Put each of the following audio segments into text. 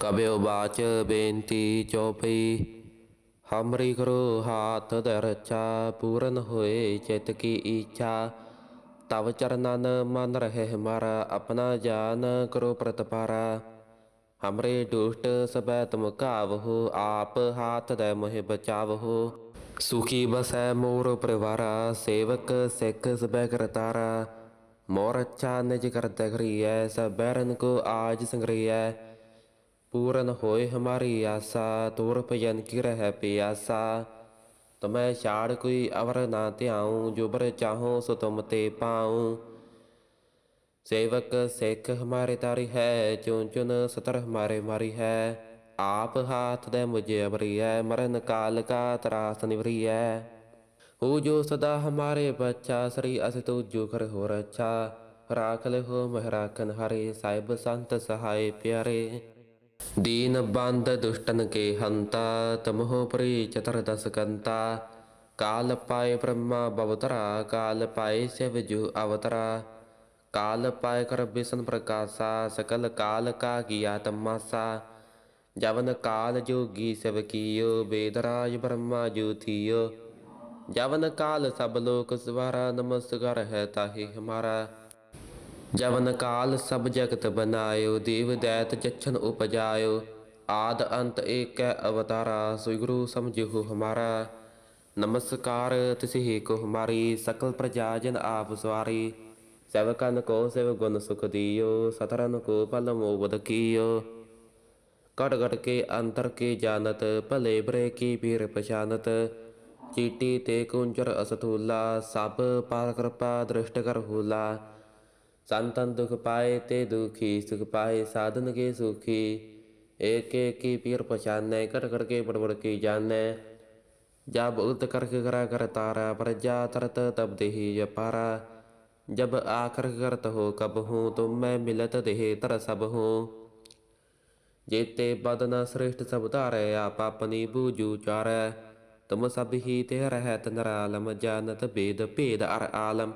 ਕਬਿਓ ਬਾਚ ਬੇਨਤੀ ਚਉਪਈ ਹਮਰੀ ਕਰੋ ਹਾਥ ਦਰਚਾ, ਪੂਰਨ ਹੋਏ ਇੱਛਾ ਤਵ ਚਰਨਨ ਮਨ ਰਹੇ ਆਪਣਾ ਜਾਨ ਕਰੋ ਪ੍ਰਤਪਾਰਾ। ਹਮਰੇ ਦੁਸ਼ਟ ਸਬੈ ਤੁਮ ਕਾਵਹੁ ਆਪ ਹਾਥ ਦੇ ਮੋਹਿ ਬਚਾਵਹੁ। ਸੁਖੀ ਬਸੈ ਮੋਰ ਪਰਿਵਾਰਾ, ਸੇਵਕ ਸਿੱਖ ਸਬੈ ਕਰਤਾਰਾ ਮੋਰ ਅੱਛਾ ਨਿਜ ਕਰਤੇ ਘਰੀਐ ਸਬੈਰਨ ਕੋ ਆਜ ਸੰਗਰੀਐ। ਪੂਰਨ ਹੋਏ ਹਮਾਰੀ ਆਸਾ, ਤੂਰ ਭਜਨ ਕੀ ਰਹਿ ਪਿਆਸਾ। ਤਮੈ ਛਾੜ ਕੋਈ ਅਵਰ ਨਾ ਧਿਆਉ ਜੋ ਚਾਹੋ ਸੋ ਤੁਮ ਤੇ ਪਾਉ। ਸੇਵਕ ਸਿੱਖ ਹਮਾਰੇ ਤਾਰੀ ਹੈ ਚੁਨ ਚੁਨ ਸਤਰ ਹਮਾਰੇ ਮਾਰੀ ਹੈ। ਆਪ ਹਾਥ ਦੇ ਮੁਝੇ ਅਵਰੀ ਹੈ ਮਰਨ ਕਾਲ ਕਾ ਤਰਾਸ ਨਿਵਰੀ ਹੈ ਹੋ ਜੋ ਸਦਾ ਹਮਾਰੇ ਬੱਚਾ, ਸ੍ਰੀ ਅਸ ਤੂ ਜੋ ਹੋ ਰੱਛਾ ਰਾਖ ਲੈ ਹੋ ਹਰੇ, ਸਾਹਿਬ ਸੰਤ ਸਹਾਏ ਪਿਆਰੇ। ਦੀਨ ਬੰਦ ਦੁਸ਼ਟਨ ਕੇ ਹੰਤਾ ਤਮਹੁ ਪਰੀ ਚਤਰ ਦਸ ਕੰਤਾ ਕਾਲ ਪਾਏ ਬ੍ਰਹਮਾ ਬਵਤਰਾ ਕਾਲ ਪਾਏ ਸਿਵ ਜੁ ਅਵਤਰਾ ਕਾਲ ਪਾਏ ਕਰ ਬਿਸਨ ਪ੍ਰਕਾਸ਼ਾ ਸਕਲ ਕਾਲ ਕਾ ਕੀਆ ਤਮਾਸਾ ਜਵਨ ਕਾਲ ਜੋਗੀ ਸਿਵ ਕੀਓ ਬੇਦਰਾਜ ਬ੍ਰਹਮਾ ਜੂ ਥੀਓ ਜਵਨ ਕਾਲ ਸਭ ਜਗਤ ਬਨਾਇਓ, ਦੇਵ ਦੈਤ ਜਛਨ ਉਪਜਾਇਓ। ਆਦ ਅੰਤ ਏਕੈ ਅਵਤਾਰਾ ਸੋਈ ਗੁਰੂ ਸਮਝਿਓ ਹਮਾਰਾ। ਨਮਸਕਾਰ ਤਿਸਹੀ ਕੋ ਹਮਾਰੀ, ਸਕਲ ਪ੍ਰਜਾ ਜਨ ਆਪ ਸਵਾਰੀ। ਸੇਵਕਨ ਕੋ ਸੇਵ ਗੁਣ ਸੁਖ ਦਿਓ ਸਤਰਨ ਕੋ ਪਲ ਮੋਬਦ ਕੀਓ। ਘਟ ਕਟ ਕੇ ਅੰਤਰ ਕੇ ਜਾਣਤ, ਭਲੇ ਬਰੇ ਕੀ ਵੀਰ ਪਛਾਨਤ। ਚੀਟੀ ਤੇ ਕੁੰਜਰ ਅਸਥੂਲਾ, ਸਭ ਪਾਰ ਕਿਰਪਾ ਦ੍ਰਿਸ਼ਟ ਕਰ ਹੂਲਾ। ਸੰਤਨ ਦੁਖ ਪਾਏ ਤੇ ਦੁਖੀ, ਸੁਖ ਪਾਏ ਸਾਧਨ ਕੇ ਸੁਖੀ। ਏਕ ਏਕ ਕੀ ਪੀਰ ਪਛਾਨੈ ਕਟ ਕਟ ਕੇ ਬੜ ਬੜ ਕੀ ਜਾਣੈ ਜਬ ਉਲਟ ਕਰਕ ਕਰਾ ਕਰ ਤਾਰਾ ਪ੍ਰਜਾ ਤਰਤ ਤਬ ਦੇਹੀ ਜਪਾਰਾ। ਜਬ ਆਖਰ ਕਰਤ ਹੋ ਕਬ ਹੂੰ, ਤੁਮ ਮੈਂ ਮਿਲਤ ਦੇਹ ਤਰ ਸਭ ਹੂੰ। ਜੇਤੇ ਬਦਨ ਸ੍ਰਿਸ਼ਟ ਸਭ ਧਾਰੈ, ਆਪ ਆਪਨੀ ਬੂਜੂ ਚਾਰੈ। ਤੁਮ ਸਭ ਹੀ ਤੇ ਰਹਿਤ ਨਰਾਲਮ, ਜਾਨਤ ਭੇਦ ਭੇਦ ਅਰ ਆਲਮ।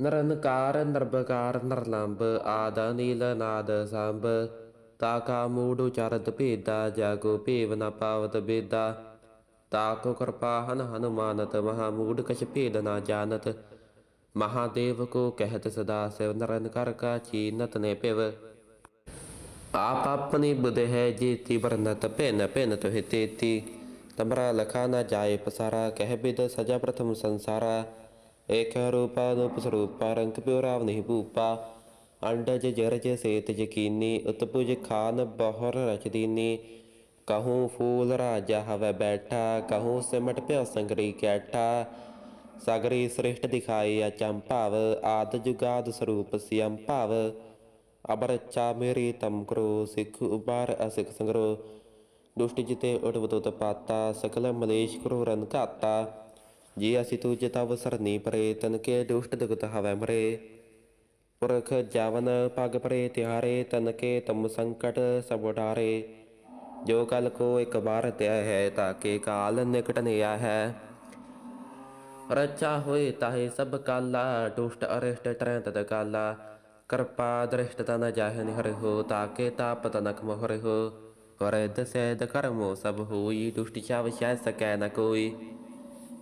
ਨਰਨਕਾਰ ਨਰਬਕਾਰ ਨਰਲੰਬ, ਆਦ ਨੀਲ ਨਾਦ ਸੰਭ। ਤਾਕਾ ਮੂੜ ਉਚਾਰਤ ਭੇਦਾ, ਜਾਗੋ ਭੇਵ ਨ ਪਾਵਤ ਬੇਦਾ। ਤਾਕੋ ਕਿਰਪਾ ਹਨ ਹਨੁਮਾਨਤ, ਮਹਾ ਮੂੜ ਕਛ ਭੇਦ ਨਾ ਜਾਣਤ। ਮਹਾਦੇਵ ਕੋ ਕਹਿਤ ਸਦਾ ਸਿਵ ਨਰਨਕਾਰ ਕਾ ਚੀਨਤ ਨੇ ਪਿਵ। ਆਪ ਆਪਣੀ ਬੁਧ ਹੈ ਜੀਤੀ, ਵਰਨਤ ਭਿਨ ਭਿਨ ਤੋਹਿ ਤੇਤੀ। ਤਮਰਾ ਲਖਾ ਨਾ ਜਾਏ ਪਸਾਰਾ, ਕਹਿ ਬਿਦ ਸਜਾ ਪ੍ਰਥਮ ਸੰਸਾਰਾ। ਏਕ ਰੂਪਾ ਰੂਪ ਸਰੂਪਾ ਰੰਗ ਪਿਉ ਰਾਵ ਨਹੀਂ ਭੂਪਾ। ਅੰਡਜ ਜਰਜ ਸੇਤ ਯਕੀਨੀ, ਉਤਪੁਜ ਖਾਨ ਬਹੁਰ ਰਚ ਕਹੂੰ ਫੂਲ ਰਾਜਾ ਹਵੇ ਬੈਠਾ, ਕਹੂੰ ਸਿਮਟ ਪਿਓ ਸੰਗਰੀ ਕੈਠਾ। ਸਗਰੀ ਸ੍ਰਿਸ਼ਟ ਦਿਖਾਈ ਅਚੰਭਾਵ ਆਦ ਜੁਗਾਦ ਸਰੂਪ ਸਿਅੰ ਭਾਵ। ਅਬਰਚਾ ਮੇਰੀ ਤਮ ਕਰੋ, ਸਿੱਖ ਉਬਾਰ ਅਸਿਖ ਸੰਗਰੋ। ਦੁਸ਼ਟ ਜਿਤੇ ਉਡਵਤੁਤ ਪਾਤਾ, ਸਕਲ ਮਲੇਸ਼ ਕਰੋ जियासितुजितव सर्निपरे तनके दुष्टदुगतः वैमरे पुरख जावन पग परे त्यारे तनके तम संकट सब उठारे जो कल को एक बार तय है ताके काल निकट नया है रचा होए ताहे सब काला दुष्ट अरिष्ट त्रय तद काला कृपा दृष्ट तन जाह निहर हो ताके ताप तनक मोहर हो कर दसैद कर्मो सब होई दुष्ट चाव शाय सकय न कोई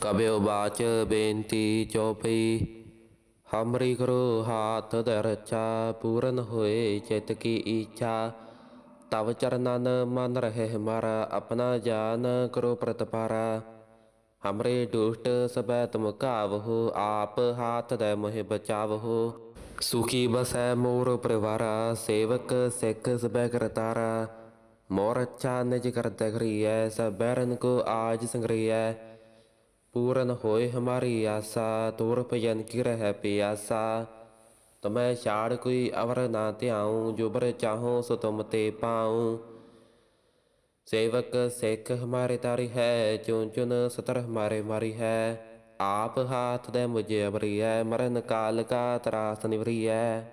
ਕਲ ਬਾਚ ਬੇਨਤੀ ਚਉਪਈ ਹਮਰੀ ਕਰੋ ਹਾਥ ਦਰਚਾ ਹੋਏ ਚਿਤ ਕੀ ਇੱਛਾ ਤਵ ਚਰਨਨ ਮਨ ਰਹੇ ਆਪਣਾ ਜਾਨ ਕਰੋ ਪ੍ਰਤਪਾਰਾ। ਹਮਰੇ ਸਬੈ ਤੁਮ ਆਪ ਹਾਥ ਦੇ ਮੋਹਿ ਬਚਾਵਹੁ। ਸੁਖੀ ਬਸੈ ਮੋਰ ਪਰਿਵਾਰਾ, ਸੇਵਕ ਸਿੱਖ ਸਬੈ ਕਰਤਾਰਾ। ਮੋਰ ਅੱਛਾ ਨਿਜ ਕਰ ਕਰਤੇ ਘਰੀਐ ਸਬੈਰਨ ਕੋ ਆਜ ਸੰਗਰੀਐ। ਪੂਰਨ ਹੋਏ ਹਮਾਰੀ ਆਸਾ, ਤੂਰ ਭਜਨ ਕੀ ਰਹਿ ਪਿਆਸਾ। ਤਮੈ ਛਾੜ ਕੋਈ ਅਵਰ ਨਾ ਧਿਆਉ, ਜੋ ਬਰ ਚਾਹੋ ਸੋ ਤੁਮ ਤੇ ਪਾਉ। ਸੇਵਕ ਸਿੱਖ ਹਮਾਰੇ ਤਾਰੀ ਹੈ ਚੁਨ ਚੁਨ ਸਤਰ ਹਮਾਰੇ ਮਾਰੀ ਹੈ। ਆਪ ਹਾਥ ਦੇ ਮੁਝੇ ਅਬਰੀ ਹੈ, ਮਰਨ ਕਾਲ ਕਾ ਤਰਾਸ ਨਿਵਰੀ ਹੈ।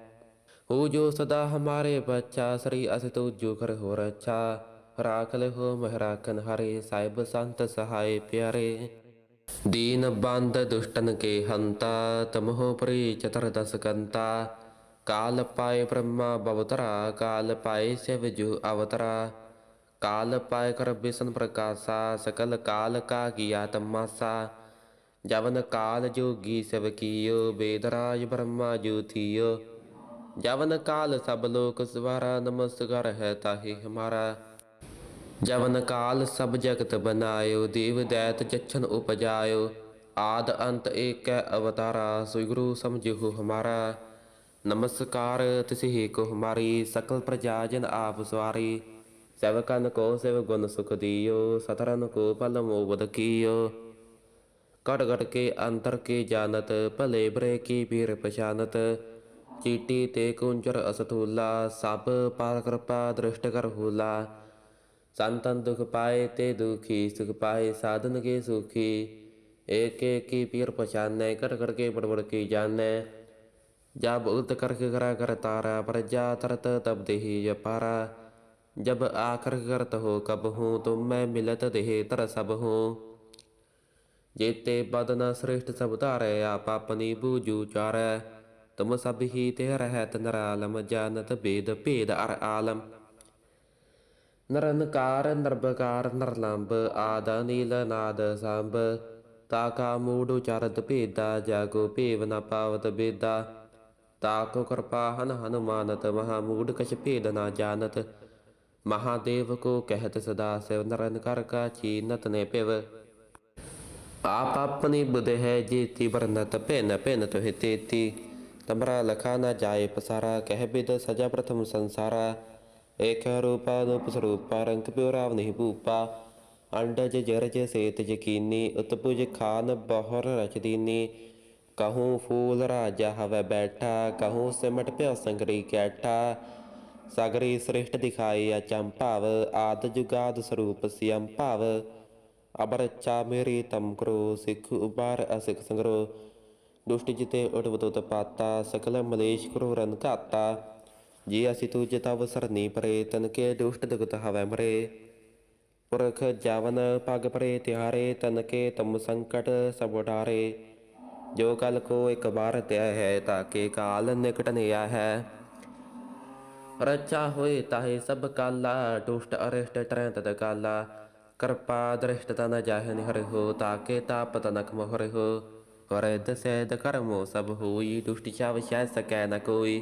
ਹੋ ਜੋ ਸਦਾ ਹਮਾਰੇ ਬੱਚਾ, ਸ੍ਰੀ ਅਸ ਤੂ ਜੁਖਰ ਹੋ ਰੱਛਾ ਰਾਖ ਲੈ ਹੋ ਮਹਰਾਖਨ ਹਰੇ ਸਾਹਿਬ ਸੰਤ ਸਹਾਏ ਪਿਆਰੇ। प्यारे दीन बंद दुष्टन के हंता तमहो परि चतर दस कंता काल पाए ब्रह्मा बवतरा काल पाए शिव जु अवतरा काल पाए कर बिसन प्रकाशा सकल काल का किया तमासा जवन काल जोगी शिव कियो वेदराज ब्रह्मा जो थियो जवन काल सब लोक सवारा नमस्कार है ताहि हमारा ਜਵਨ ਕਾਲ ਸਭ ਜਗਤ ਬਨਾਇਓ ਦੇਵ ਦੈਤ ਜਛਨ ਉਪਜਾਇਓ। ਆਦ ਅੰਤ ਏਕੈ ਅਵਤਾਰਾ ਸੋ ਗੁਰੂ ਸਮਝਿਓ ਹਮਾਰਾ। ਨਮਸਕਾਰ ਤਿਸਹਿ ਕੋ ਹਮਾਰੀ, ਸਕਲ ਪ੍ਰਜਾ ਜਨ ਆਪ ਸਵਾਰੀ। ਸਵਕਨ ਕੋ ਸਿਵ ਗੁਣ ਸੁਖ ਦਿਓ, ਸਤਰਨ ਕੋ ਫਲ ਮੋਬਦ ਕੀਓ। ਘਟ ਘਟ ਕੇ ਅੰਤਰ ਕੇ ਜਾਣਤ, ਭਲੇ ਬਰੇ ਕੀ ਵੀਰ ਪਛਾਨਤ। ਚੀਟੀ ਤੇ ਕੁੰਜਰ ਅਸਤੂਲਾ ਸਭ ਪਾਰ ਕਿਰਪਾ ਦ੍ਰਿਸ਼ਟ ਕਰ ਹੂਲਾ। ਸੰਤਨ ਦੁਖ ਪਾਏ ਤੇ ਦੁਖੀ, ਸੁਖ ਪਾਏ ਸਾਧਨ ਕੇ ਸੁਖੀ। ਏਕ ਏਕ ਕੀ ਪੀਰ ਪਛਾਨੈ, ਕਰ ਕਰ ਕੇ ਬੜ ਬੜ ਕੀ ਜਾਣੈ। ਜਬ ਉਲਤ ਕਰਕ ਕਰਾ ਕਰ ਤਾਰਾ ਪ੍ਰਜਾ ਤਰਤ ਤਬ ਦੇਹੀ ਜਪਾਰਾ। ਜਬ ਆਖਰ ਕਰਤ ਹੋ ਕਬ ਹੂੰ, ਤੁਮ ਮੈਂ ਮਿਲਤ ਦੇਹ ਤਰ ਸਭ ਹੂੰ। ਜੇਤੇ ਬਦਨਾ ਸ੍ਰਿਸ਼ਟ ਸਭ ਧਾਰੈ, ਆਪ ਆਪਨੀ ਬੂਜੂ ਚਾਰੈ। ਤੁਮ ਸਭ ਹੀ ਤੇ ਰਹਿਤ ਨਰਾਲਮ, ਜਾਣਤ ਭੇਦ ਭੇਦ ਅਰ ਆਲਮ। ਨਿਰੰਕਾਰ ਨਿਰਭਕਾਰ ਨਿਰਲੰਭ ਆਦ ਨੀਲ ਨਾਦ ਸੰਭ। ਤਾਕਾ ਮੂੜ ਉਚਾਰਤ ਭੇਦਾ ਜਾਗੋ ਭੇਵ ਨ ਪਾਵਤ ਬੇਦਾ। ਤਾਕੋ ਕਿਰਪਾ ਹਨ ਹਨੁਮਾਨਤ, ਮਹਾ ਮੂੜ ਕਛ ਭੇਦ ਨਾ ਜਾਣਤ। ਮਹਾਦੇਵ ਕੋ ਕਹਿਤ ਸਦਾ ਸਿਵ ਨਿਰੰਕਾਰ ਕਾ ਚੀਨਤ ਨੇ ਪਿਵ ਆਪ ਆਪਣੀ ਬੁਧ ਹੈ ਜੀਤੀ, ਵਰਨਤ ਭਿਨ ਭਿਨ ਤੋਹਿ ਤੇਤੀ। ਤਮਰਾ ਲਖਾ ਨਾ ਜਾਏ ਪਸਾਰਾ, ਕਹਿ ਬਿਦ ਸਜਾ ਪ੍ਰਥਮ ਸੰਸਾਰਾ। ਏਕ ਰੂਪਾ ਰੂਪ ਸਰੂਪਾ, ਰੰਗ ਪਿਓ ਰਾਵ ਨਹੀਂ ਭੂਪਾ। ਅੰਡਜ ਜਰਜ ਸੇਤ ਯਕੀਨੀ, ਉਤਪੁਜ ਖਾਨ ਬਹੁਰ ਰਚ ਕਹੂੰ ਫੂਲ ਰਾਜਾ ਹਵੈ ਬੈਠਾ, ਕਹੂੰ ਸਿਮਟ ਪਿਓ ਸੰਗਰੀ ਕੈਠਾ। ਸਗਰੀ ਸ੍ਰਿਸ਼ਟ ਦਿਖਾਈ ਅਚੰਭਾਵ ਆਦ ਜੁਗਾਦ ਸਰੂਪ ਸਿਯੰ ਭਾਵ। ਅਬਰਚਾ ਮੇਰੀ ਤਮ ਕਰੋ, ਸਿੱਖ ਉਬਾਰ ਅਸਿਖ ਸੰਗਰੋ। ਦੁਸ਼ਟ ਜਿਤੇ ਉਟਵਤ ਪਾਤਾ, ਸਕਲ ਮਲੇਸ਼ ਕਰੋ ਰਨ ਘਾਤਾ। ਜੀ ਅਸੀਂ ਤੁਜ ਤਵ ਸਰਨੀ ਪਰੇ ਤਨ ਕੇ ਦੁਸ਼ਟ ਦੁਗਤ ਹਵੈ ਮਰੇ ਪੁਰਖ ਜਾਵਨ ਪਗ ਪਰੇ ਤਿਹਾਰੇ ਤਨ ਕੇ ਤਮ ਸੰਕਟ ਸਭ ਉਡਾਰੇ ਜੋ ਕਲ ਕੋ ਇੱਕ ਬਾਰ ਤਿਆ ਹੈ ਤਾਕੇ ਕਾਲ ਨਿਕਟ ਨਿਆ ਹੈ ਰਚਾ ਹੋਏ ਤਾਹੇ ਸਭ ਕਾਲਾ ਦੁਸ਼ਟ ਅਰਿਸ਼ਟ ਟਰੈ ਤਦ ਕਿਰਪਾ ਦ੍ਰਿਸ਼ਟ ਤਨ ਜਾਹਨ ਹਰਿ ਤਾਕੇ ਤਾਪ ਤਨਕ ਮੋਹਰਿ ਹੋ ਕਰੇ ਦਸੈਦ ਕਰਮੋ ਸਭ ਹੋਈ ਦੁਸ਼ਟ ਚਾਵ ਸ਼ੈ ਸਕੈ ਨ ਕੋਈ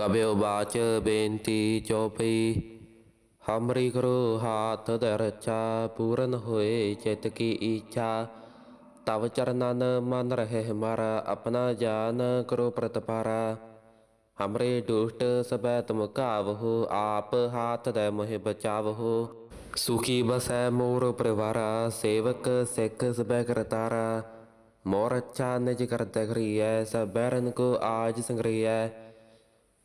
កបិបាជើបេនទីចោពីហំរីគ្រោហាតតរចាពុរណហុយចេតគីអ៊ីចាតវចរណានមនរហេមារាអបណាយានគ្រោប្រតបារាហំរីឌុស្តសបែតមកវហុអាបហាតតមហិបចាវហុសុខីបសែមូរប្រវារាសេវកសេកសបែក្រតារាមរច្ឆានិចករតគ្រីយសបែរនកោអាជសង្គ្រីយ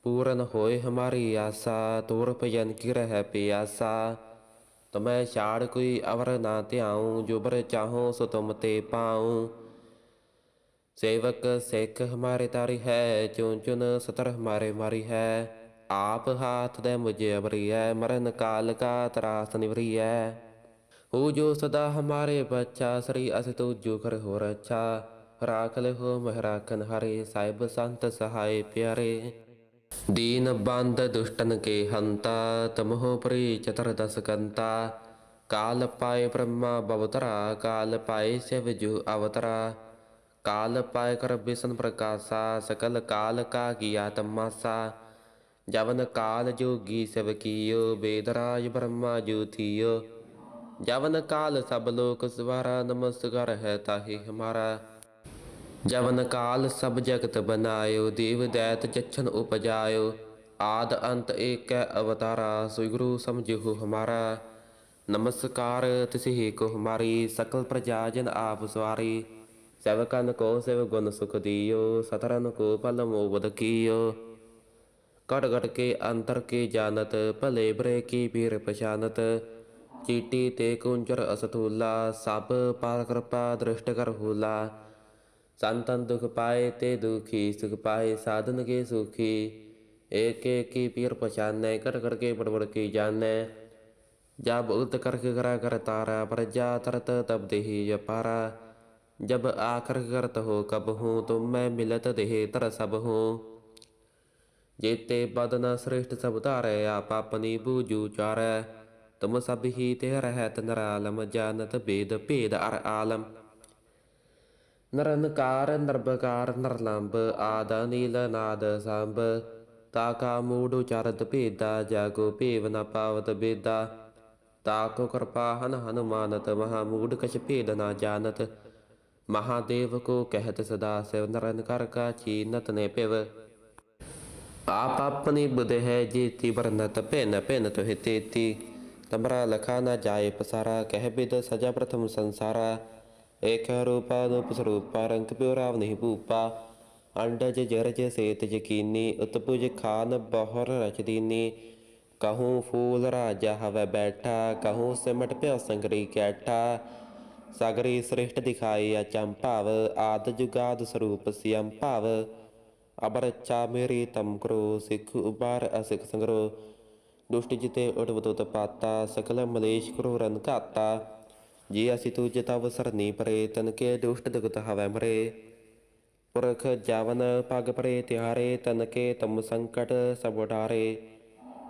ਪੂਰਨ ਹੋਏ ਹਮਾਰੀ ਆਸਾ, ਤੋਰ ਭਜਨ ਕੀ ਰਹਿ ਪਿਆਸਾ। ਤਮੈ ਛਾੜ ਕੋਈ ਅਵਰ ਨਾ ਧਿਆਉ, ਜੁਬਰ ਚਾਹੋ ਸੋ ਤੁਮ ਤੇ ਪਾਉ। ਸੇਵਕ ਸਿੱਖ ਹਮਾਰੇ ਤਾਰੀ ਹੈ ਚੁਨ ਚੁਨ ਸਤਰ ਹਮਾਰੇ ਮਾਰੀ ਹੈ। ਆਪ ਹਾਥ ਦੇ ਮੁਝੇ ਅਵਰੀ ਹੈ, ਮਰਨ ਕਾਲ ਕਾ ਤਰਾਸ ਨਿਵਰੀ ਹੈ। ਹੋ ਜੋ ਸਦਾ ਹਮਾਰੇ ਬੱਚਾ, ਸ੍ਰੀ ਅਸ ਤੋ ਜੋ ਕਰ ਹੋ ਰੱਛਾ ਰਾਖ ਹੋ ਮਹਰਾਖਨ ਹਰੇ ਸਾਹਿਬ ਸੰਤ ਸਹਾਏ ਪਿਆਰੇ। ದೀನಬಾಂಧ ದುಷ್ಟನಕೆ ಹಂತ ತಮೋಪರಿ ಚತುರ್ದಶಕಂತ ಕಾಲಪಾಯ ಬ್ರಹ್ಮ ಭವತರ ಕಾಲಪಾಯ ಶಿವಜು ಅವತರ ಕಾಲಪಾಯ ಕರಬಿಸನ್ ಪ್ರಕಾಶ ಸಕಲ ಕಾಲ ಕಾಗಿಯ ತಮ್ಮಸ ಜವನ ಕಾಲ ಜೋಗಿ ಸವಕಿಯೋ ಬೇದರಾಯ ಬ್ರಹ್ಮ ಜ್ಯೋತಿಯೋ ಜವನ ಕಾಲ ಸಬ ಲೋಕ ಸ್ವರ ನಮಸ್ಕಾರ ಹೇ ತಾಹಿ ಹಮಾರಾ ਜਵਨ ਕਾਲ ਸਭ ਜਗਤ ਬਨਾਇਓ ਦੇਵ ਦੈਤ ਜਛਨ ਉਪਜਾਇਓ। ਆਦ ਅੰਤ ਏਕੈ ਅਵਤਾਰਾ ਸੋ ਗੁਰੂ ਸਮਝਿਓ ਹਮਾਰਾ। ਨਮਸਕਾਰ ਤਿਸਹਿ ਕੋ ਹਮਾਰੀ, ਸਕਲ ਪ੍ਰਜਾ ਜਨ ਆਪ ਸਵਾਰੀ। ਸੇਵਕਨ ਕੋ ਸੇਵ ਗੁਣ ਸੁਖ ਦਿਓ ਸਤਰਨ ਕੋ ਫਲ ਮੋਬਦ ਕੀਓ। ਘਟ ਘਟ ਕੇ ਅੰਤਰ ਕੇ ਜਾਣਤ ਭਲੇ ਬਰੇ ਕੀ ਪੀਰ ਪਛਾਨਤ। ਚੀਟੀ ਤੇ ਕੁੰਜਰ ਅਸਤੂਲਾ ਸਭ ਪਾਲ ਕਿਰਪਾ ਦ੍ਰਿਸ਼ਟ ਕਰ ਹੂਲਾ। संतन दुख पाए ते दुखी सुख पाए साधन के सुखी एक एक की पीर पछाने कर कर के बड़ बड़ की जाने जब उत करके करा कर तारा प्रजा तरत तब देही पारा जब आखर करत हो कब हूँ तुम मैं मिलत देहे तर सब हूँ जेते बदन श्रेष्ठ सब तारे आप अपनी बूझू चारै तुम सब ही ते रहत नरालम जानत वेद भेद अर आलम ਨਿਰੰਕਾਰ ਨਿਰਭਕਾਰ ਨਿਰਲੰਭ ਆਦ ਨੀਲ ਨਾਦ ਸੰਭ। ਤਾਕਾ ਮੂੜ ਉਚਾਰਤ ਭੇਦਾ ਜਾਗੋ ਭੇਵ ਨ ਪਾਵਤ ਬੇਦਾ। ਤਾਕੋ ਕਿਰਪਾ ਹਨ ਹਨੁਮਾਨਤ, ਮਹਾ ਮੂੜ ਕਛ ਭੇਦ ਨ ਜਾਣਤ। ਮਹਾਦੇਵ ਕੋ ਕਹਿਤ ਸਦਾ, ਸਿਵ ਨਿਰੰਕਾਰ ਕਾ ਚੀਨਤ ਨੇ ਪਿਵ ਆਪ ਆਪਣੀ ਬੁਧ ਹੈ ਜੀਤੀ, ਵਰਨਤ ਭਿਨ ਭਿਨ ਤੋਹਿ ਤੇਤੀ। ਤਮਰਾ ਲਖਾ ਨ ਜਾਏ ਪਸਾਰਾ, ਕਹਿ ਬਿਦ ਸਜਾ ਪ੍ਰਥਮ ਸੰਸਾਰਾ। ਏਕ ਰੂਪਾ ਰੂਪ ਸਰੂਪਾ ਰੰਗ ਪਿਉ ਰਾਵ ਨਹੀਂ ਭੂਪਾ। ਅੰਡਜ ਜਰਜ ਸੇਤ ਯਕੀਨੀ, ਉਤਪੁਜ ਖਾਨ ਬਹੁਰ ਰਚ ਕਹੂੰ ਫੂਲ ਰਾਜਾ ਹਵੈ ਬੈਠਾ, ਕਹੂੰ ਸਿਮਟ ਪਿਓ ਸੰਗਰੀ ਕੈਠਾ। ਸਗਰੀ ਸ੍ਰਿਸ਼ਟ ਦਿਖਾਈ ਅਚੰਭਾਵ ਆਦ ਜੁਗਾਦ ਸਰੂਪ ਸਿਯੰ ਭਾਵ। ਅਬਰ ਮੇਰੀ ਤਮ ਕਰੋ, ਸਿੱਖ ਉਬਾਰ ਅਸਿਖ ਸੰਗਰੋ। ਦੁਸ਼ਟ ਜਿਤੇ ਉਟਵਤੁਤ ਪਾਤਾ, ਸਕਲ ਮਲੇਸ਼ ਕਰੋ ਰਨ ਘਾਤਾ ਜੀ ਅਸੀਂ ਤੁਜ ਤਵ ਸਰਨੀ ਪਰੇ ਤਨ ਕੇ ਦੁਸ਼ਟ ਦਗਤ ਹਵੈ ਪੁਰਖ ਜਾਵਨ ਪਗ ਪਰੇ ਤਿਹਾਰੇ ਤਨ ਤਮ ਸੰਕਟ ਸਭ ਉਡਾਰੇ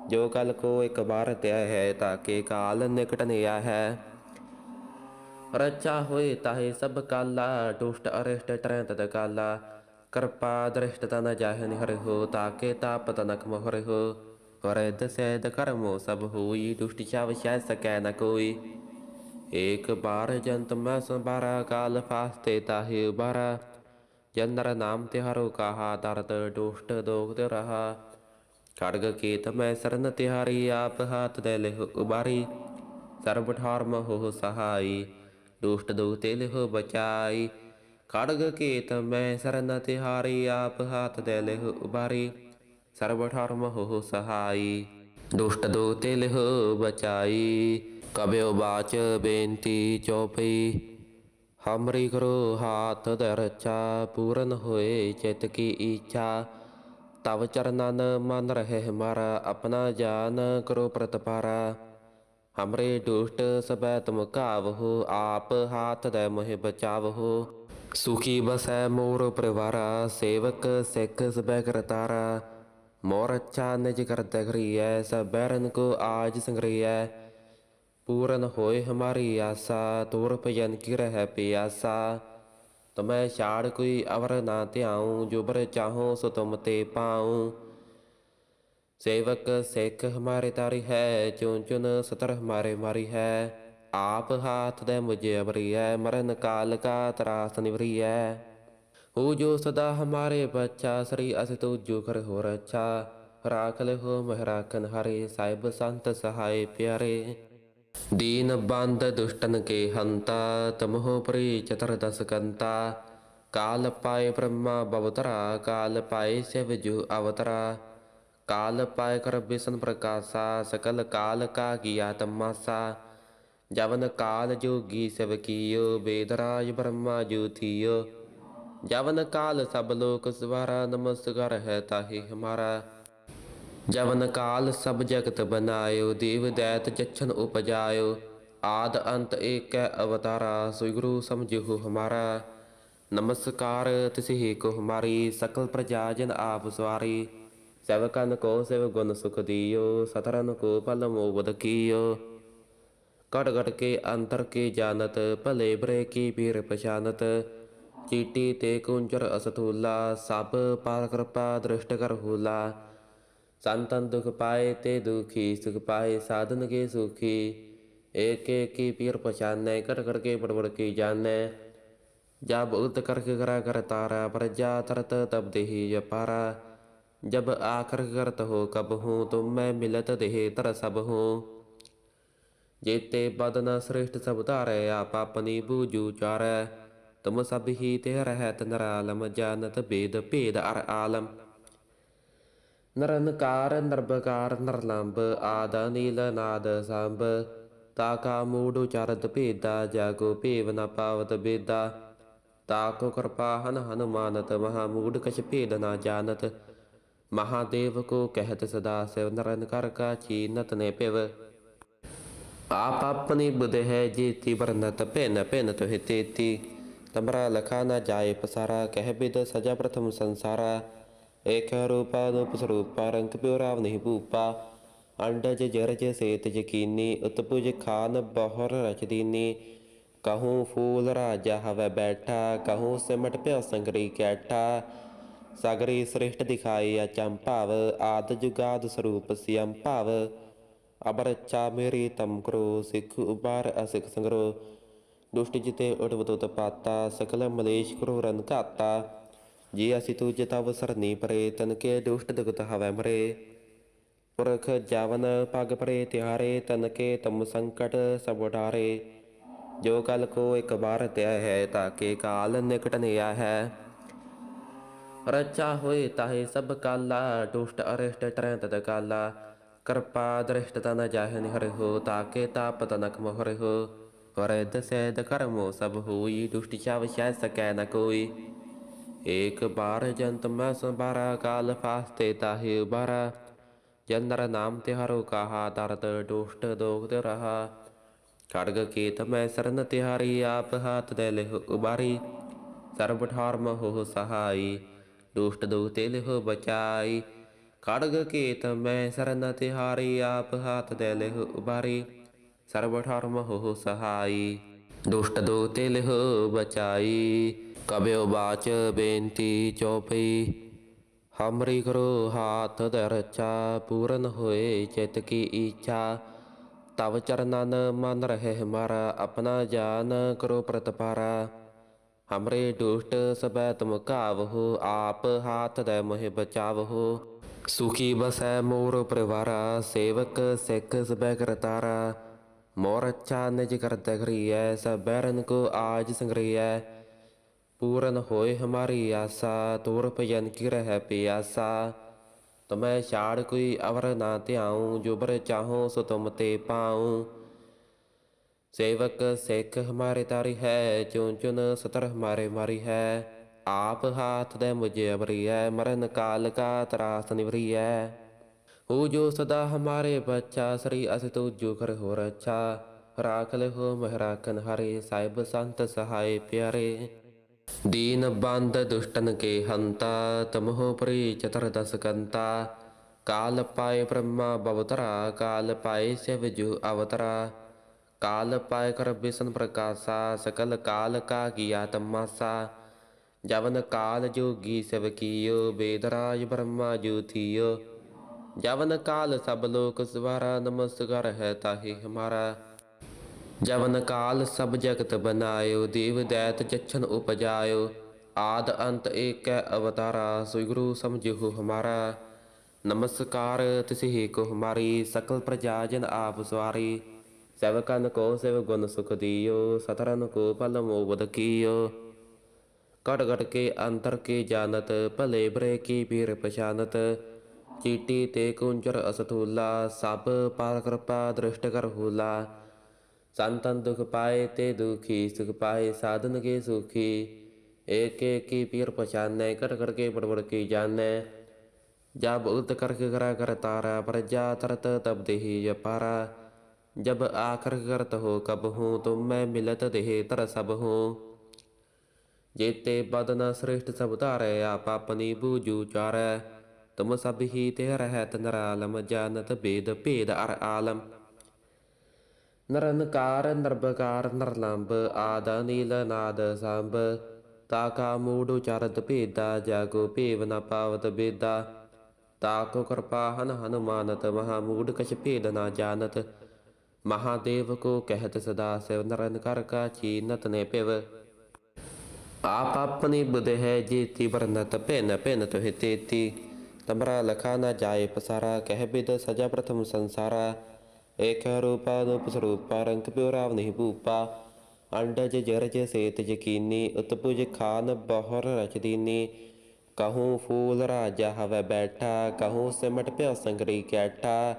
ਜੋ ਕਲ ਕੋ ਇੱਕ ਬਾਰ ਤਿਆ ਹੈ ਤਾਕੇ ਕਾਲ ਨਿਕਟ ਨਿਆ ਹੈ ਰਚਾ ਹੋਏ ਤਾਹੇ ਸਭ ਕਾਲਾ ਦੁਸ਼ਟ ਅਰਿਸ਼ਟ ਟਰੈ ਤਦ ਕਾਲਾ ਕਿਰਪਾ ਦ੍ਰਿਸ਼ਟ ਤਨ ਜਾਹਨ ਹਰਿ ਹੋ ਤਾਕੇ ਤਾਪ ਤਨਕ ਮੋਹਰਿ ਹੋ ਕਰੇ ਦਸੈਦ ਕਰਮੋ ਸਭ ਹੋਈ ਦੁਸ਼ਟ ਛਾਵ ਸ਼ੈ ਸਕੈ ਨ ਕੋਈ ਏਕ ਬਾਰ ਜੰਤ ਮੈਂ ਸੰਬਾਰਾ ਕਾਲ ਫਾਸਤੇ ਤਾਹੇ ਉਬਾਰਾ ਜਨਰ ਨਾਮ ਤਿਹਾਰੋ ਕਹਾ, ਦਰਦ ਦੁਸ਼ਟ ਦੋਖ ਤੇ ਰਹਾ। ਖੜਗ ਕੀਤ ਮੈਂ ਸਰਨ ਤਿਹਾਰੀ, ਆਪ ਹਾਥ ਦੇ ਲਿਹੁ ਉਬਾਰੀ ਸਰਬ ਠਾਰਮ ਹੋ ਸਹਾਈ, ਦੁਸ਼ਟ ਦੁਖ ਤੇ ਲਿਹੁ ਬਚਾਈ। ਖੜਗ ਕੀਤ ਮੈਂ ਸਰਨ ਤਿਹਾਰੀ, ਆਪ ਹਾਥ ਦੇ ਲਿਹੁ ਉਬਾਰੀ ਸਰਬ ਠਾਰਮ ਹੋ ਸਹਾਈ। ਦੁਸ਼ਟ ਦੋ ਤਿਲ ਲਿਹੁ ਬਚਾਈ ਕਬਿਓ ਬਾਚ ਬੇਨਤੀ ਚਉਪਈ ਹਮਰੀ ਕਰੋ ਹਾਥ ਦਰਚਾ, ਪੂਰਨ ਹੋਏ ਚਿਤ ਕੀ ਇੱਛਾ ਤਵ ਚਰਨਨ ਮਨ ਰਹੇ ਹਮਾਰਾ ਆਪਣਾ ਜਾਨ ਕਰੋ ਪ੍ਰਤਪਾਰਾ। ਹਮਰੇ ਦੁਸ਼ਟ ਸਬੈ ਤੁਮ ਕਾਵਹੁ ਆਪ ਹਾਥ ਦੇ ਮੋਹਿ ਬਚਾਵਹੁ। ਸੁਖੀ ਬਸੈ ਮੋਰ ਪਰਿਵਾਰਾ, ਸੇਵਕ ਸਿੱਖ ਸਬੈ ਕਰਤਾਰਾ। ਮੋਰ ਅੱਛਾ ਨਿਜ ਕਰਤੇ ਘਰੀਐ ਸਬੈਰਨ ਕੋ ਆਜ ਸੰਗਰੀਐ पूरन होय हमारी आशा तोर भजन की रह पियासा तुम्हें छाड़ कोई अवर ना त्याऊं जो बर चाहो सो तुम ते पाऊं सेवक सिख हमारे तारी है चुन चुन सतर हमारे मारी है आप हाथ दे मुझे अवरी है मरण काल का त्रास निवरी है ਉਹ ਜੋ ਸਦਾ ਹਮਾਰੇ ਬੱਚਾ, ਸ੍ਰੀ ਅਸ ਤੂ ਜੁਗਰ ਹੋ ਰੱਛਾ ਰਾਖ ਲਿਓ ਮਹਰਾਕਨ ਹਰੇ, ਸਾਹਿਬ ਸੰਤ ਸਹਾਏ ਪਿਆਰੇ। ਦੀਨ ਬੰਦ ਦੁਸ਼ਟਨ ਕੇ ਹੰਤਾ, ਤਮਹੁ ਪ੍ਰੀ ਚਤਰ ਦਸ ਕੰਤਾ। ਕਾਲ ਪਾਏ ਬ੍ਰਹਮਾ ਬਵਤਰਾ, ਕਾਲ ਪਾਏ ਸ਼ਿਵ ਜੁ ਅਵਤਰਾ। ਕਾਲ ਪਾਏ ਕਰ ਬਿਸਨ ਪ੍ਰਕਾਸ਼ਾ, ਸਕਲ ਕਾਲ ਕਾ ਕੀਆ ਤਮਾਸਾ। ਜਵਨ ਕਾਲ ਜੋਗੀ ਸਭ ਕੀਓ ਬੇਦਰਾਜ ਬ੍ਰਹਮਾ ਜੋਤੀਓ जवन काल सब लोक सवारा नमस्कार है ताहि हमारा ਜਵਨ ਕਾਲ ਸਭ ਜਗਤ ਬਨਾਇਓ ਦੇਵ ਦੈਤ ਜਛਨ ਉਪਜਾਇਓ ਆਦ ਅੰਤ ਏਕੈ ਅਵਤਾਰਾ ਸੋਈ ਗੁਰੂ ਸਮਝਿਓ ਹਮਾਰਾ ਨਮਸਕਾਰ ਤਿਸਹਿ ਕੋ ਹਮਾਰੀ ਸਕਲ ਪ੍ਰਜਾ ਜਨ ਆਪ ਸਵਾਰੀ ਸੇਵਕਨ ਕੋ ਸੇਵ ਗੁਣ ਸੁਖ ਦਿਓ ਸਤਰਨ ਕੋ ਪਲ ਮੋਬਦ ਕੀਓ ਕਟ ਕਟ ਕੇ ਅੰਤਰ ਕੇ ਜਾਣਤ ਭਲੇ ਬਰੇ ਕੀ ਪੀਰ ਪਛਾਨਤ ਚੀਟੀ ਤੇ ਕੁੰਚਰ ਅਸਥੂਲਾ, ਸਭ ਪਾਰ ਕਿਰਪਾ ਦ੍ਰਿਸ਼ਟ ਕਰ ਹੁਲਾ। ਸੰਤਨ ਦੁਖ ਪਾਏ ਤੇ ਦੁਖੀ, ਸੁਖ ਪਾਏ ਸਾਧਨ ਕੇ ਸੁਖੀ। ਏਕ ਏਕੀ ਪੀਰ ਪਛਾਨੈ ਕਰ ਕਰ ਕੇ ਬੜਬੜ ਕੀ ਜਾਣੈ ਜਬ ਉਤ ਕਰਕ ਕਰਾ ਕਰ ਤਾਰਾ ਪ੍ਰਜਾ ਤਰਤ ਤਬ ਦੇਹੀ ਅਪਾਰਾ ਜਬ ਆਖਰ ਕਰਤ ਹੋ ਕਬ ਹੂੰ, ਤੁਮ ਮੈਂ ਮਿਲਤ ਦੇਹ ਤਰ ਸਭ ਹੂੰ। ਜੇਤੇ ਬਦਨ ਸ੍ਰਿਸ਼ਟ ਸਭ ਧਾਰੈ, ਆਪ ਆਪਨੀ ਬੂਜੂ ਚਾਰੈ। ਤੁਮ ਸਭ ਹੀ ਤੇ ਰਹਿਤ ਨਰਾਲਮ ਜਾਨਤ ਬੇਦ ਭੇਦ ਅਰ ਆਲਮ ਨਰਨਕਾਰ ਨਰਬਕਾਰ ਨਰਲੰਬ ਆਦ ਨੀਲ ਨਾਦ ਸੰਭ ਤਾਕਾ ਮੂੜ ਉਚਾਰਤ ਭੇਦਾ ਜਾਗੋ ਭੇਵ ਨ ਪਾਵਤ ਬੇਦਾ ਤਾਕੋ ਕਿਰਪਾ ਹਨ ਹਨੁਮਾਨਤ ਮਹਾ ਮੂੜ ਕਛ ਭੇਦ ਨਾ ਜਾਣਤ ਮਹਾਦੇਵ ਕੋ ਕਹਿਤ ਸਦਾ ਸਿਵ ਨਰਨਕਾਰ ਕਾ ਚੀਨਤ ਨੇ ਪਿਵ ਆਪ ਆਪਣੀ ਬੁਧ ਹੈ ਜੀਤੀ ਵਰਨਤ ਭਿਨ ਭਿਨ ਤੋਹਿ ਤੇਤੀ ਤਮਰਾ ਲਖਾ ਨ ਜਾਏ ਪਸਾਰਾ, ਕਹਿ ਬਿਦ ਸਜਾ ਪ੍ਰਥਮ ਸੰਸਾਰਾ। ਏਕ ਰੂਪਾ ਰੂਪ ਸਰੂਪਾ, ਰੰਗ ਪਿਉ ਰਾਵ ਨਹੀਂ ਭੂਪਾ। ਅੰਡਜ ਜਰਜ ਸੇਤ ਯਕੀਨੀ, ਉਤਪੁਜ ਖਾਨ ਬਹੁਰ ਰਚ ਕਹੂੰ ਫੂਲ ਰਾਜਾ ਹਵੇ ਬੈਠਾ, ਕਹੂੰ ਸਿਮਟ ਪਿਓ ਸੰਗਰੀ ਕੈਠਾ। ਸਗਰੀ ਸ੍ਰਿਸ਼ਟ ਦਿਖਾਈ ਅਚੰਭਾਵ ਆਦ ਜੁਗਾਦ ਸਰੂਪ ਸਿਅੰ ਭਾਵ। ਅਬਰਚਾ ਮੇਰੀ ਤਮ ਕਰੋ, ਸਿੱਖ ਉਬਾਰ ਅਸਿਖ ਸੰਗਰੋ। ਦੁਸ਼ਟ ਜਿਤੇ ਉਡਵਤੁਤ ਪਾਤਾ, ਸਕਲ ਮਲੇਸ਼ ਕਰੋ ਰਨ ਘਾਤਾ ਜੀ ਅਸੀਂ ਤੂੰ ਜਤਵ ਸਰਨੀ ਪਰੇ, ਤਨ ਦੁਸ਼ਟ ਦੁਗਤ ਹਵੈ ਮਰੇ। ਪੁਰਖ ਜਾਵਨ ਪਗ ਪਰੇ ਤਿਹਾਰੇ ਤਨਕੇ ਤਮ ਸੰਕਟ ਸਭ ਉਡਾਰੇ। ਜੋ ਕਲ ਕੋ ਇੱਕ ਬਾਰ ਤਿਆ ਹੈ ਤਾਕੇ ਕਾਲ ਨਿਕਟ ਨਿਆ ਹੈ। ਰਚਾ ਹੋਏ ਤਾਹੇ ਸਭ ਕਾਲਾ, ਦੁਸ਼ਟ ਅਰਿਸ਼ਟ ਟਰੈ ਤਦ ਕਾਲਾ। ਕਿਰਪਾ ਦ੍ਰਿਸ਼ਟ ਤਨ ਜਾਹਿ ਨਿਹਰ ਹੋ ਤਾਕੇ ਤਾਪ ਤਨਕ ਮੋਹਰ ਹੋ ਕਰੇ ਦਸੈਦ ਕਰਮੋ ਸਭ ਹੋਈ, ਦੁਸ਼ਟ ਛਾਵ ਸ਼ੈ ਸਕੈ ਨ ਕੋਈ। ਏਕ ਬਾਰ ਜੰਤ ਮੈਂ ਸੰਬਾਰਾ ਕਾਲ ਫਾਸਤੇ ਤਾਹੇ ਉਬਾਰਾ ਜਨਰ ਨਾਮ ਤਿਹਾਰੋ ਕਹਾ ਦਰਦ ਦੁਸ਼ਟ ਦੋਗਦ ਰਹਾ। ਖੜਗ ਕੀਤ ਮੈਂ ਸਰਨ ਤਿਹਾਰੀ, ਆਪ ਹਾਥ ਦੇ ਲਿਹ ਉਬਾਰੀ ਸਰਬ ਠਾਰਮ ਹੋ ਸਹਾਈ, ਦੁਸ਼ਟ ਦੁਖਤੇ ਲਿਹ ਬਚਾਈ। ਖੜਗ ਕੀਤ ਮੈਂ ਸਰਨ ਤਿਹਾਰੀ, ਆਪ ਹਾਥ ਦੇ ਲਿਹ ਉਬਾਰੀ ਸਰਬ ਠਾਰਮ ਹੋ ਸਹਾਈ, ਦੁਸ਼ਟ ਦੁਖਤੇ ਲਿਹ ਬਚਾਈ ਕਬਿਓ ਬਾਚ ਬੇਨਤੀ ਚਉਪਈ ਹਮਰੀ ਕਰੋ ਹਾਥ ਦਰਚਾ ਪੂਰਨ ਹੋਏ ਚਿਤ ਕੀ ਇੱਛਾ ਤਵ ਚਰਨਨ ਮਨ ਰਹੇ ਹਮਾਰਾ ਆਪਣਾ ਜਾਨ ਕਰੋ ਪ੍ਰਤਪਾਰਾ। ਹਮਰੇ ਦੁਸ਼ਟ ਸਬੈ ਤੁਮ ਕਾਵਹੁ ਆਪ ਹਾਥ ਦੇ ਮੋਹਿ ਬਚਾਵਹੁ। ਸੁਖੀ ਬਸੈ ਮੋਰ ਪਰਿਵਾਰਾ, ਸੇਵਕ ਸਿੱਖ ਸਬੈ ਕਰਤਾਰਾ। ਮੋਰ ਮੋਰ ਮੋਰਚਾ ਨਿਜ ਕਰ ਦਖਰੀਐ ਸਬਰਨ ਕੋ ਆਜ ਸੰਗਰੀਐ। ਪੂਰਨ ਹੋਏ ਹਮਾਰੀ ਆਸਾ, ਤੁਰ ਭਜਨ ਕੀ ਰਹਿ ਪਿਆਸਾ। ਤਮੈ ਛਾੜ ਕੋਈ ਅਵਰ ਨਾ ਧਿਆਉ, ਜੁਬਰ ਚਾਹੋ ਸੋ ਤੁਮ ਤੇ ਪਾਉ। ਸੇਵਕ ਸਿੱਖ ਹਮਾਰੇ ਤਾਰੀ ਹੈ ਚੁਨ ਚੁਨ ਸਤਰ ਹਮਾਰੇ ਮਾਰੀ ਹੈ। ਆਪ ਹਾਥ ਦੇ ਮੁਝੇ ਅਵਰੀ ਹੈ ਮਰਨ ਕਾਲ ਕਾ ਤਰਾਸ ਨਿਵਰੀ ਹੈ है हो जो सदा हमारे बच्चा श्री अस तो जो कर हो रच्छा राख ले हो महराखन हरे साहिब संत सहाय प्यारे दीन बंद दुष्टन के हंता तमहो परि चतर दस कंता काल पाए ब्रह्मा बवतरा काल पाए शिव जु अवतरा काल पाए कर विष्णु प्रकाशा सकल काल का किया तमासा जवन काल जोगी शिव कियो वेदराज ब्रह्मा जो थियो ਜਵਨ ਕਾਲ ਸਭ ਲੋਕ ਸਵਾਰਾ, ਨਮਸਕਾਰ ਹੈ ਤਾਹੀ ਹਮਾਰਾ। ਜਵਨ ਕਾਲ ਸਭ ਜਗਤ ਬਨਾਇਓ, ਦੇਵ ਦੈਤ ਜਛਨ ਉਪਜਾਇਓ। ਆਦ ਅੰਤ ਏਕੈ ਅਵਤਾਰਾ ਸੋ ਗੁਰੂ ਸਮਝਿਓ ਹਮਾਰਾ। ਨਮਸਕਾਰ ਤਿਸਹੀ ਕੋ ਹਮਾਰੀ, ਸਕਲ ਪ੍ਰਜਾ ਜਨ ਆਪ ਸਵਾਰੀ। ਸਵਕਨ ਕੋ ਸਿਵ ਗੁਣ ਸੁਖ ਦਿਓ, ਸਤਰਨ ਕੋ ਫਲ ਮੋਬਦ ਕੀਓ। ਘਟ ਘਟ ਕੇ ਅੰਤਰ ਕੇ ਜਾਣਤ, ਭਲੇ ਬਰੇ ਕੀ ਪੀਰ ਪਛਾਨਤ। चीटी ते कुंजर असथूला सब पार कृपा दृष्ट कर हुला संतन दुख पाए ते दुखी सुख पाए साधन के सुखी एक एक की पीर पहचाने कर कर के बड़बड़ की जाने जब उत करके करा कर तारा प्रजा तरत तब देही अपारा जब आखर करत हो कब हूँ तुम मैं मिलत देह तर सब हूँ जेते बदन श्रेष्ठ सब धारे आप अपनी बूजू चारै තම සබිහිතය රැහැත නරාලම ජානත බේද පේද අර ආලම්. නරනකාර නර්භකාර නරලම්භ ආධනීල නාද සම්භ තාකාමූඩු චරත පේදා ජාගෝ පේවන පාවත බෙද්දා තාකෝ කරපාහන හනුමානත මහා මූඩු කශ පේදනා ජානත මහාදේවකෝ කැහැත සදා සෙවනරණ කරකා චීනතනය පෙව. ආපප්පනී බුදහැ ජීතිවරණත පෙන පෙනතු හිතේතිී. ਕਰ ਕਾ ਚੀਨਤ ਨੇ ਪਿਵ ਆਪ ਆਪਣੀ ਬੁਧ ਹੈ ਜੀਤੀ ਵਰਨਤ ਤਮਰਾ ਲਖਾ ਸਰੂਪਾ, ਰੰਗ ਪਿਉ ਰਾਵ ਨਹੀਂ ਭੂਪਾ। ਅੰਡਜ ਜਰਜ ਸੇਤ ਯਕੀਨੀ, ਉਤਪੁਜ ਖਾਨ ਬਹੁਰ ਰਚ ਕਹੂੰ ਫੂਲ ਰਾਜਾ ਹਵੈ ਬੈਠਾ, ਕਹੂੰ ਸਿਮਟ ਪਿਓ ਸੰਗਰੀ ਕੈਠਾ।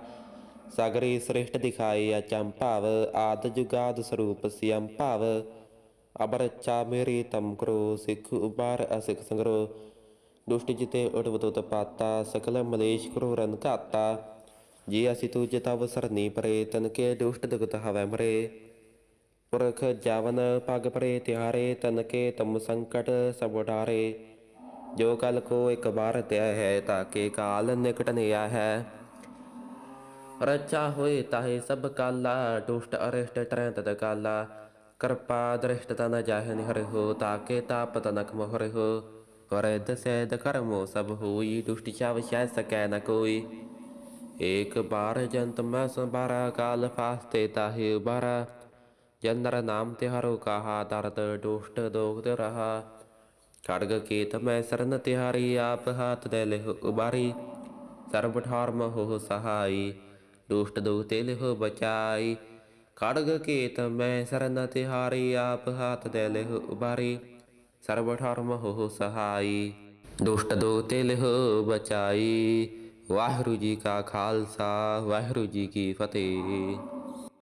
ਸਗਰੀ ਸ੍ਰਿਸ਼ਟ ਦਿਖਾਈ ਅਚੰਭਾਵ ਆਦ ਜੁਗਾਦ ਸਰੂਪ ਸਿਅੰ ਭਾਵ। ਅਬਰ ਮੇਰੀ ਤਮ ਕਰੋ, ਸਿੱਖ ਉਬਾਰ ਅਸਿਖ ਸੰਗਰੋ। ਦੁਸ਼ਟ ਜਿਤੇ ਉਡਵਤ ਪਾਤਾ, ਸਕਲ ਮਲੇਸ਼ ਕਰੋ ਰਨ ਘਾਤਾ ਜੀ ਅਸੀਂ ਤੁਜ ਤਵ ਸਰਨੀ ਪਰੇ, ਤਨ ਕੇ ਦੁਸ਼ਟ ਦੁਗਤ ਹਵੈ ਮਰੇ। ਪੁਰਖ ਜਾਵਨ ਪਗ ਪਰੇ ਤਿਹਾਰੇ ਤਨ ਕੇ ਤਮ ਸੰਕਟ ਸਭ ਉਡਾਰੇ। ਜੋ ਕਲ ਕੋ ਇੱਕ ਬਾਰ ਤਿਆ ਹੈ ਤਾਕੇ ਕਾਲ ਨਿਕਟ ਨਿਆ ਹੈ। ਰਚਾ ਹੋਏ ਤਾਹੇ ਸਭ ਕਾਲਾ, ਦੁਸ਼ਟ ਅਰਿਸ਼ਟ ਟਰੈ ਤਦ ਕਾਲਾ। ਕਿਰਪਾ ਦ੍ਰਿਸ਼ਟ ਤਨ ਜਾਹਨ ਹਰਿ ਹੋ ਤਾਕੇ ਤਾਪ ਤਨਕ ਮੋਹਰਿ ਹੋ ਕਰੇ ਦਸੈਦ ਕਰਮੋ ਸਭ ਹੋਈ, ਦੁਸ਼ਟ ਚਾਵ ਸ਼ੈ ਸਕੈ ਨ ਕੋਈ। ਏਕ ਬਾਰ ਜੰਤ ਮੈਂ ਸੰਬਾਰਾ ਕਾਲ ਫਾਸਤੇ ਤਾਹੇ ਉਬਾਰਾ ਜਨਰ ਨਾਮ ਤਿਹਾਰੋ ਕਹਾ, ਦਰਦ ਦੁਸ਼ਟ ਦੋਖ ਰਹਾ। ਖੜਗ ਕੀਤ ਮੈਂ ਸਰਨ ਤਿਹਾਰੀ, ਆਪ ਹਾਥ ਦੇ ਲਿਹ ਉਬਾਰੀ ਸਰਬ ਠਾਰਮ ਹੋ ਸਹਾਈ, ਦੁਸ਼ਟ ਦੁਖ ਤੇ ਲਿਹ ਬਚਾਈ। ਖੜਗ ਕੀਤ ਮੈਂ ਸਰਨ ਤਿਹਾਰੀ, ਆਪ ਹਾਥ ਦੇ ਲਿਹ ਉਬਾਰੀ ਸਰਬ ਹੋ ਸਹਾਈ ਦੁਸ਼ਟ ਦੋ ਤਿਲ ਹੋ ਬਚਾਈ। ਵਾਹਿਗੁਰੂ ਜੀ ਕਾ ਖਾਲਸਾ, ਵਾਹਿਗੁਰੂ ਜੀ ਕੀ ਫਤਿਹ।